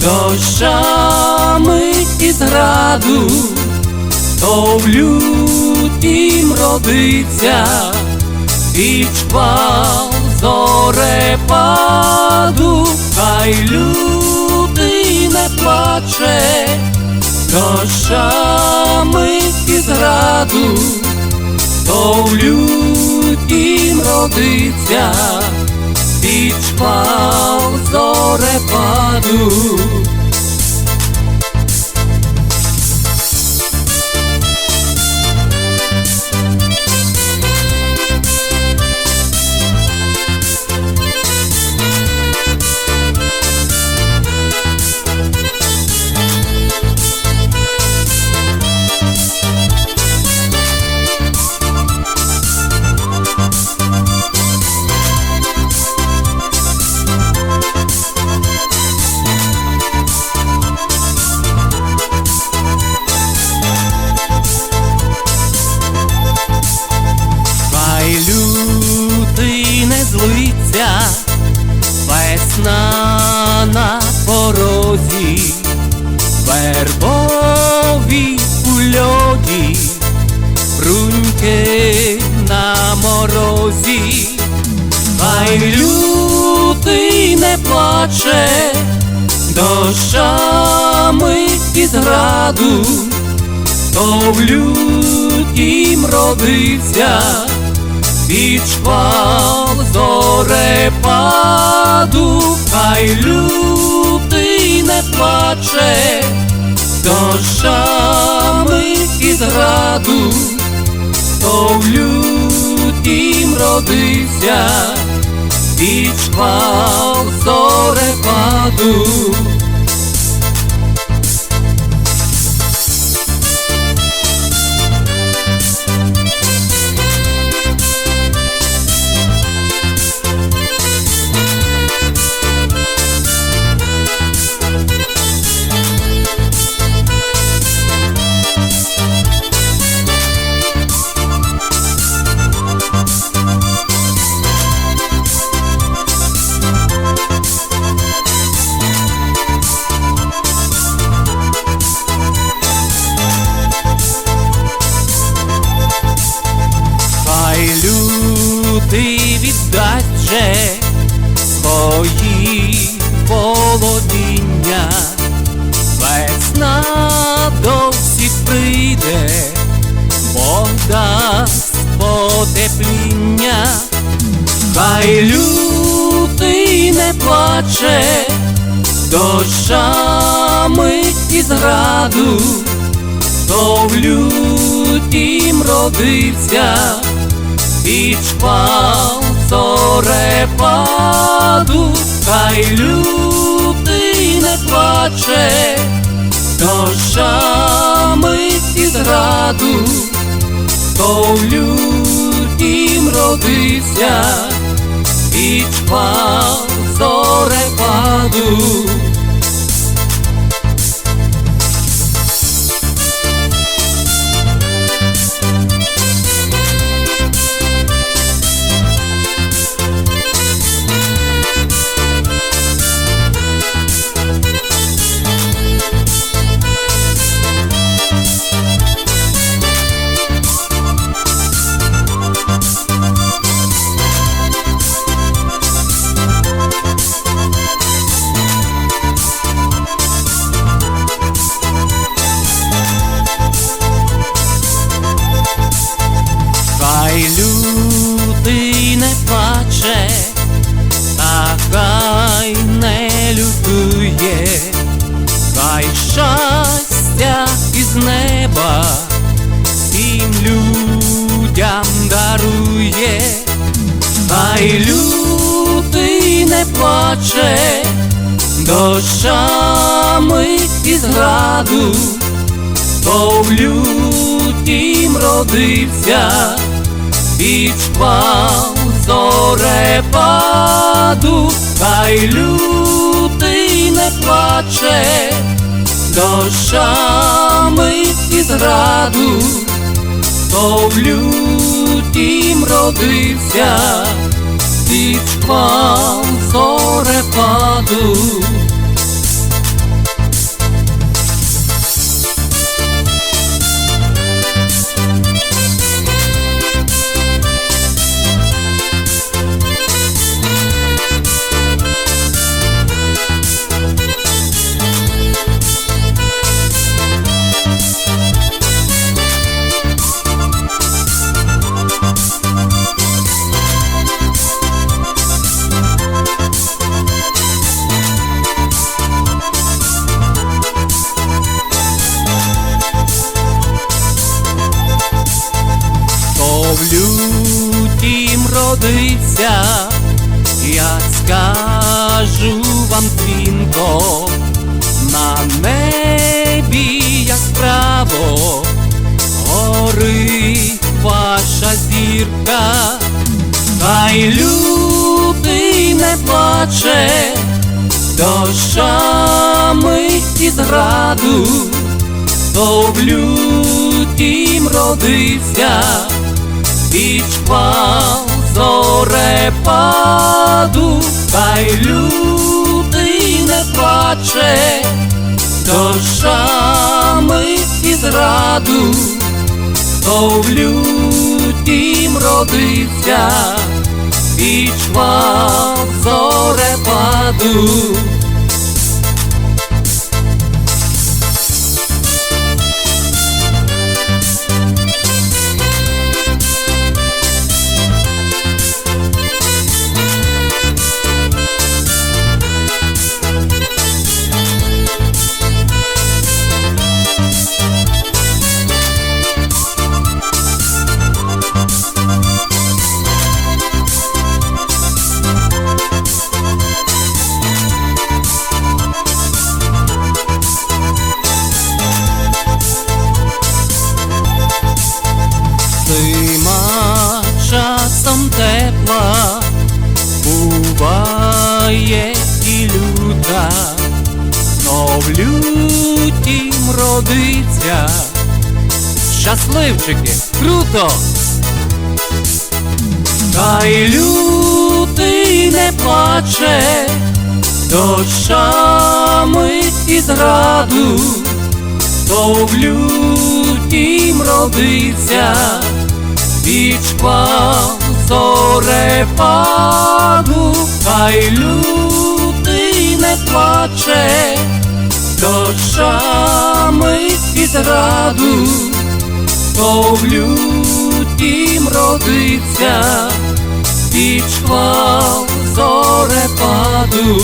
дощами і зраду, то в лютім родиться під шквал зорепаду, хай люди не плаче, дощами і зраду, то в лютім родиться під шквал зорепаду. Хай вербові у льоді, бруньки на морозі, хай лютий не плаче, дощами і зраду то в лютім родився під шквал зорепаду, хай лютий не плаче, дощами і зраду, то в лютім родився від шквал зорепаду. Лютий віддасть же свої володіння, весна до всіх прийде, Бог потепління, хай лютий не плаче, дощами і зраду то в лютім родився під шквал зорепаду, хай лютий не плаче, дощами і зраду, то в лютім родився шквал зорепаду. Хай лютий не плаче, дощами і зраду то в лютім родився під шквал зорепаду, хай лютий не плаче, дощами і зраду, то в лютім родився під шквал зорепаду. Родився, я скажу вам дзвінко, на небі яскраво горить ваша зірка, хай лютий не плаче. Дощами і зраду, то в лютім родився піч шквал зорепаду, хай лютий не плаче дощами і зраду, то в лютім родився піч шквал зорепаду. В лютім родиться. Щасливчики, круто! Хай лютий не плаче, дощами і зраду, то в лютім родиться Вічква зорепаду, хай лютий не плаче, дощами і зраду, то в лютім родиться Вічква зорепаду.